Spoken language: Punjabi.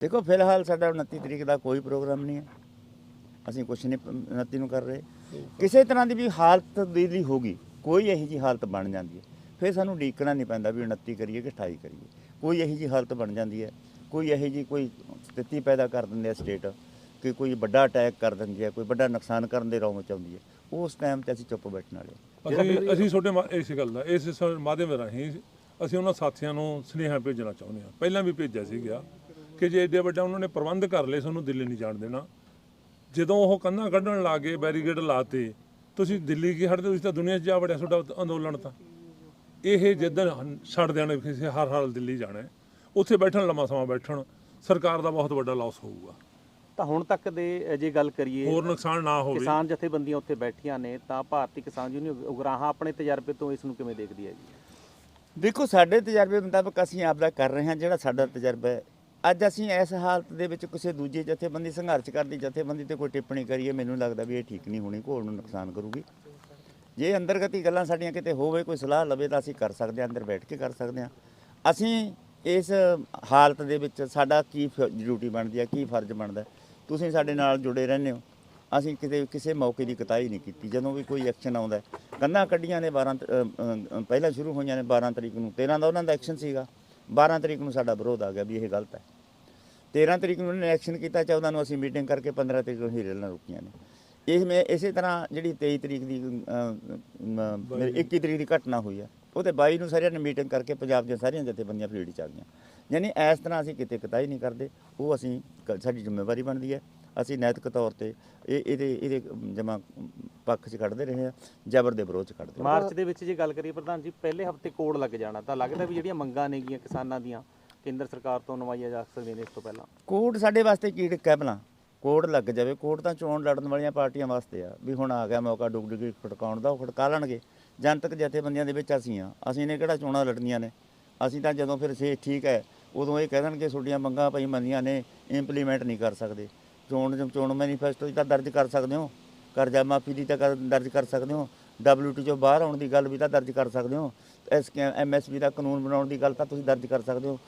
ਦੇਖੋ ਫਿਲਹਾਲ ਸਾਡਾ 29 ਤਰੀਕ ਦਾ ਕੋਈ ਪ੍ਰੋਗਰਾਮ ਨਹੀਂ ਹੈ। ਅਸੀਂ ਕੁਝ ਨਹੀਂ 29 ਨੂੰ ਕਰ ਰਹੇ। ਕਿਸੇ ਤਰ੍ਹਾਂ ਦੀ ਵੀ ਹਾਲਤ ਦੀ ਲਈ ਹੋਗੀ ਕੋਈ ਇਹੋ ਜੀ ਹਾਲਤ ਬਣ ਜਾਂਦੀ ਹੈ। ਫਿਰ ਸਾਨੂੰ ਡੀਕਣਾ ਨਹੀਂ ਪੈਂਦਾ ਵੀ 29 ਕਰੀਏ ਕਿ 28 ਕਰੀਏ। ਕੋਈ ਇਹੋ ਜੀ ਹਾਲਤ ਬਣ ਜਾਂਦੀ ਹੈ। ਕੋਈ ਇਹੋ ਜੀ ਕੋਈ ਸਥਿਤੀ ਪੈਦਾ ਕਰ ਦਿੰਦੇ ਆ ਸਟੇਟ ਕਿ ਕੋਈ ਵੱਡਾ ਅਟੈਕ ਕਰ ਦਿੰਦੀ ਹੈ ਕੋਈ ਵੱਡਾ ਨੁਕਸਾਨ ਕਰਨ ਦੇ ਰੌਂ ਮਚਾਉਂਦੀ ਹੈ। ਉਸ ਟਾਈਮ ਤੇ ਅਸੀਂ ਚੁੱਪ ਬੈਠਣ ਵਾਲੇ। ਅਸੀਂ ਅਸੀਂ ਤੁਹਾਡੇ ਇਸ ਗੱਲ ਦਾ ਇਸ ਮਾਧਿਅਮ ਰਾਹੀਂ ਅਸੀਂ ਉਹਨਾਂ ਸਾਥੀਆਂ ਨੂੰ ਸੁਨੇਹਾ ਭੇਜਣਾ ਚਾਹੁੰਦੇ ਹਾਂ। ਪਹਿਲਾਂ ਵੀ ਭੇਜਿਆ ਸੀਗਾ। ਕਿ ਜੇ ਏਡੇ ਵੱਡਾ ਉਹਨਾਂ ਨੇ ਪ੍ਰਬੰਧ ਕਰ ਲਏ ਸਾਨੂੰ ਦਿੱਲੀ ਨਹੀਂ ਜਾਣ ਦੇਣਾ। ਜਦੋਂ ਉਹ ਕੰਧਾਂ ਕੱਢਣ ਲੱਗੇ ਬੈਰੀਗੇਡ ਲਾਤੇ ਤੁਸੀਂ ਦਿੱਲੀ ਕੀ ਹਟਦੇ ਤੁਸੀਂ ਤਾਂ ਦੁਨੀਆ 'ਚ ਜਾ ਵੜਿਆ ਤੁਹਾਡਾ ਅੰਦੋਲਨ ਤਾਂ। ਇਹ ਜਿੱਦਣ ਛੱਡ ਦੇਣ ਕਿਸੇ ਹਰ ਹਾਲ ਦਿੱਲੀ ਜਾਣਾ ਉੱਥੇ ਬੈਠਣ ਲੰਮਾ ਸਮਾਂ ਬੈਠਣ ਸਰਕਾਰ ਦਾ ਬਹੁਤ ਵੱਡਾ ਲਾਸ ਹੋਊਗਾ। ਤਾਂ ਹੁਣ ਤੱਕ ਦੇ ਜੇ ਗੱਲ ਕਰੀਏ ਹੋਰ ਨੁਕਸਾਨ ਨਾ ਹੋਵੇ। ਕਿਸਾਨ ਜਥੇਬੰਦੀਆਂ ਉੱਥੇ ਬੈਠੀਆਂ ਨੇ ਤਾਂ ਭਾਰਤੀ ਕਿਸਾਨ ਯੂਨੀਅਨ ਉਗਰਾਹਾਂ ਆਪਣੇ ਤਜਰਬੇ ਤੋਂ ਇਸ ਨੂੰ ਕਿਵੇਂ ਦੇਖਦੀ ਹੈ ਜੀ? ਦੇਖੋ ਸਾਡੇ ਤਜਰਬੇ ਮੁਤਾਬਕ ਅਸੀਂ ਆਪਦਾ ਕਰ ਰਹੇ ਹਾਂ ਜਿਹੜਾ ਸਾਡਾ ਤਜਰਬਾ ਹੈ। ਅੱਜ ਅਸੀਂ ਇਸ ਹਾਲਤ ਦੇ ਵਿੱਚ ਕਿਸੇ ਦੂਜੇ ਜਥੇਬੰਦੀ, ਸੰਘਰਸ਼ ਕਰਦੀ ਜਥੇਬੰਦੀ ਤੇ ਕੋਈ ਟਿੱਪਣੀ ਕਰੀਏ, ਮੈਨੂੰ ਲੱਗਦਾ ਵੀ ਇਹ ਠੀਕ ਨਹੀਂ ਹੋਣੀ, ਘੋਲ ਨੂੰ ਨੁਕਸਾਨ ਕਰੂਗੀ। ਜੇ ਅੰਦਰਗਤੀ ਗੱਲਾਂ ਸਾਡੀਆਂ ਕਿਤੇ ਹੋਵੇ, ਕੋਈ ਸਲਾਹ ਲਵੇ ਤਾਂ ਅਸੀਂ ਕਰ ਸਕਦੇ ਹਾਂ, ਅੰਦਰ ਬੈਠ ਕੇ ਕਰ ਸਕਦੇ ਹਾਂ। ਅਸੀਂ ਇਸ ਹਾਲਤ ਦੇ ਵਿੱਚ ਸਾਡਾ ਕੀ ਡਿਊਟੀ ਬਣਦੀ ਹੈ, ਕੀ ਫਰਜ਼ ਬਣਦਾ ਤੁਸੀਂ ਸਾਡੇ ਨਾਲ ਜੁੜੇ ਰਹਿੰਦੇ ਹੋ। ਅਸੀਂ ਕਿਤੇ, ਕਿਸੇ ਮੌਕੇ ਦੀ ਕਤਾਈ ਨਹੀਂ ਕੀਤੀ। ਜਦੋਂ ਵੀ ਕੋਈ ਐਕਸ਼ਨ ਆਉਂਦਾ ਹੈ। ਕੰਧਾਂ ਕੱਢੀਆਂ ਨੇ 12 ਪਹਿਲਾਂ ਸ਼ੁਰੂ ਹੋਈਆਂ ਨੇ 12 ਤਰੀਕ ਨੂੰ। 13 ਦਾ ਉਹਨਾਂ ਦਾ ਐਕਸ਼ਨ ਸੀਗਾ। 12 ਤਰੀਕ ਨੂੰ ਸਾਡਾ ਵਿਰੋਧ ਆ ਗਿਆ ਵੀ ਇਹ ਗਲਤ ਹੈ। 13 ਤਰੀਕ ਨੂੰ ਉਹਨਾਂ ਨੇ ਐਕਸ਼ਨ ਕੀਤਾ 14 ਨੂੰ ਅਸੀਂ ਮੀਟਿੰਗ ਕਰਕੇ 15 ਤਰੀਕ ਨੂੰ ਹੀ ਰੇਲਾਂ ਰੁਕੀਆਂ ਨੇ। ਇਸ ਮੇ ਇਸੇ ਤਰ੍ਹਾਂ ਜਿਹੜੀ 23 ਤਰੀਕ ਦੀ ਅ, ਮ, ਮੇਰੀ 21 ਤਰੀਕ ਦੀ ਘਟਨਾ ਹੋਈ ਹੈ ਉਹਦੇ 22 ਨੂੰ ਸਾਰਿਆਂ ਨੇ ਮੀਟਿੰਗ ਕਰਕੇ ਪੰਜਾਬ ਦੀਆਂ ਸਾਰੀਆਂ ਜਥੇਬੰਦੀਆਂ ਫਲੀਟ ਚ ਆ ਗਈਆਂ। ਯਾਨੀ ਇਸ ਤਰ੍ਹਾਂ ਅਸੀਂ ਕਿਤੇ ਕਤਾਈ ਨਹੀਂ ਕਰਦੇ ਉਹ ਅਸੀਂ ਸਾਡੀ ਜ਼ਿੰਮੇਵਾਰੀ ਬਣਦੀ ਹੈ। ਅਸੀਂ ਨੈਤਿਕ ਤੌਰ ਤੇ ਇਹ ਇਹਦੇ ਇਹਦੇ ਜਮਾ ਪੱਖ 'ਚ ਕੱਢਦੇ ਰਹੇ ਆ ਜ਼ਬਰ ਦੇ ਵਿਰੋਧ 'ਚ ਕੱਢਦੇ। ਮਾਰਚ ਦੇ ਵਿੱਚ ਜੇ ਗੱਲ ਕਰੀਏ ਪ੍ਰਧਾਨ ਜੀ ਪਹਿਲੇ ਹਫ਼ਤੇ ਕੋਡ ਲੱਗ ਜਾਣਾ। ਤਾਂ ਲੱਗਦਾ ਵੀ ਜਿਹੜੀਆਂ ਮੰਗਾਂ ਨੇਗੀਆਂ ਕਿਸਾਨਾਂ ਦੀਆਂ ਕੇਂਦਰ ਸਰਕਾਰ ਤੋਂ ਨਵਾਈਆਂ ਜਾ ਸਕਦੀਆਂ ਨੇ ਇਸ ਤੋਂ ਪਹਿਲਾਂ। ਕੋਡ ਸਾਡੇ ਵਾਸਤੇ ਕੀ ਕਹਿ ਭਲਾ ਕੋਡ ਲੱਗ ਜਾਵੇ। ਕੋਡ ਤਾਂ ਚੋਣ ਲੜਨ ਵਾਲੀਆਂ ਪਾਰਟੀਆਂ ਵਾਸਤੇ ਆ ਵੀ ਹੁਣ ਆ ਗਿਆ ਮੌਕਾ ਡੁਗਡੁਗੀ ਖੜਕਾਉਣ ਦਾ ਉਹ ਖੜਕਾ ਲੈਣਗੇ। ਜਨਤਕ ਜਥੇਬੰਦੀਆਂ ਦੇ ਵਿੱਚ ਅਸੀਂ ਆ ਅਸੀਂ ਨੇ ਕਿਹੜਾ ਚੋਣਾਂ ਲੜਨੀਆਂ ਨੇ? ਅਸੀਂ ਤਾਂ ਜਦੋਂ ਫਿਰ ਸੇ ਠੀਕ ਹੈ ਉਦੋਂ ਇਹ ਕਹਿ ਦੇਣਗੇ ਤੁਹਾਡੀਆਂ ਮੰਗਾਂ ਪਈ ਮੰਨੀਆਂ ਨੇ ਇੰਪਲੀਮੈਂਟ ਨਹੀਂ ਕਰ ਸਕਦੇ। ਚੋਣ ਚੋਣ ਮੈਨੀਫੈਸਟੋ 'ਚ ਤਾਂ ਦਰਜ ਕਰ ਸਕਦੇ ਹੋ। ਕਰਜ਼ਾ ਮਾਫੀ ਦੀ ਤਾਂ ਕਰ- ਦਰਜ ਕਰ ਸਕਦੇ ਹੋ। WTO ਚੋਂ ਬਾਹਰ ਆਉਣ ਦੀ ਗੱਲ ਵੀ ਤਾਂ ਦਰਜ ਕਰ ਸਕਦੇ ਹੋ। ਐਸ ਐਮਐਸਪੀ ਦਾ ਕਾਨੂੰਨ ਬਣਾਉਣ ਦੀ ਗੱਲ ਤਾਂ ਤੁਸੀਂ ਦਰਜ ਕਰ ਸਕਦੇ ਹੋ।